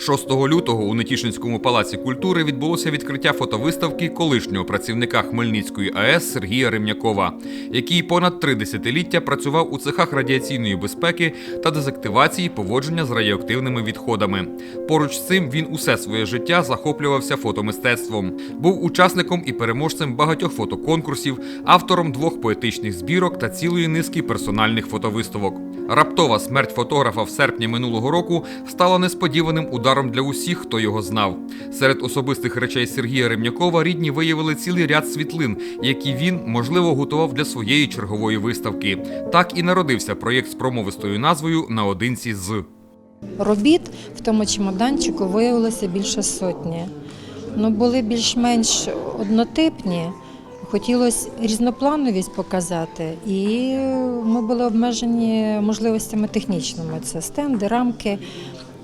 6 лютого у Нетішинському палаці культури відбулося відкриття фотовиставки колишнього працівника Хмельницької АЕС Сергія Ремнякова, який понад три десятиліття працював у цехах радіаційної безпеки та дезактивації поводження з радіоактивними відходами. Поруч з цим він усе своє життя захоплювався фотомистецтвом. Був учасником і переможцем багатьох фотоконкурсів, автором двох поетичних збірок та цілої низки персональних фотовиставок. Раптова смерть фотографа в серпні минулого року стала несподіваним ударом для усіх, хто його знав. Серед особистих речей Сергія Ремнякова рідні виявили цілий ряд світлин, які він, можливо, готував для своєї чергової виставки. Так і народився проєкт з промовистою назвою Наодинці з. Робіт в тому чемоданчику виявилося більше сотні. Ну, були більш-менш однотипні. Хотілося різноплановість показати, і ми були обмежені можливостями технічними. Це стенди, рамки.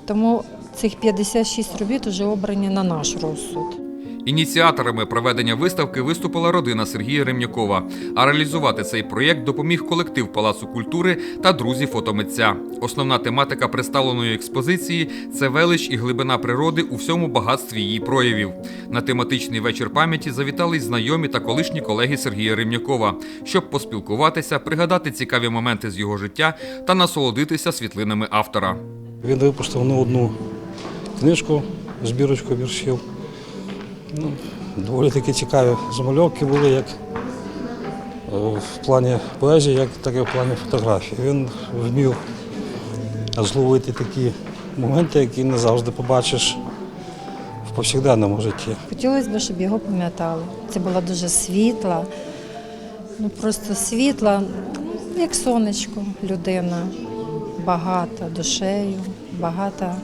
Тому цих 56 робіт вже обрані на наш розсуд. Ініціаторами проведення виставки виступила родина Сергія Ремнякова. А реалізувати цей проєкт допоміг колектив Палацу культури та друзі фотомитця. Основна тематика представленої експозиції це велич і глибина природи у всьому багатстві її проявів. На тематичний вечір пам'яті завітали знайомі та колишні колеги Сергія Ремнякова, щоб поспілкуватися, пригадати цікаві моменти з його життя та насолодитися світлинами автора. Він випустив не одну книжку, збірочку віршів. Ну, доволі таки цікаві замальовки були як е, в плані поезії, як так і в плані фотографії. Він вмів зловити такі моменти, які не завжди побачиш в повсякденному житті. Хотілося б, щоб його пам'ятали. Це була дуже світла, ну просто світла, як сонечко, людина, багата душею, багата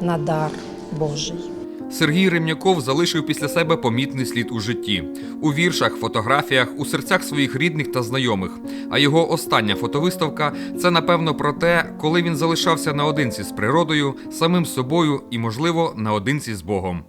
на дар Божий. Сергій Ремняков залишив після себе помітний слід у житті у віршах, фотографіях, у серцях своїх рідних та знайомих. А його остання фотовиставка це напевно про те, коли він залишався наодинці з природою, самим собою і, можливо, наодинці з Богом.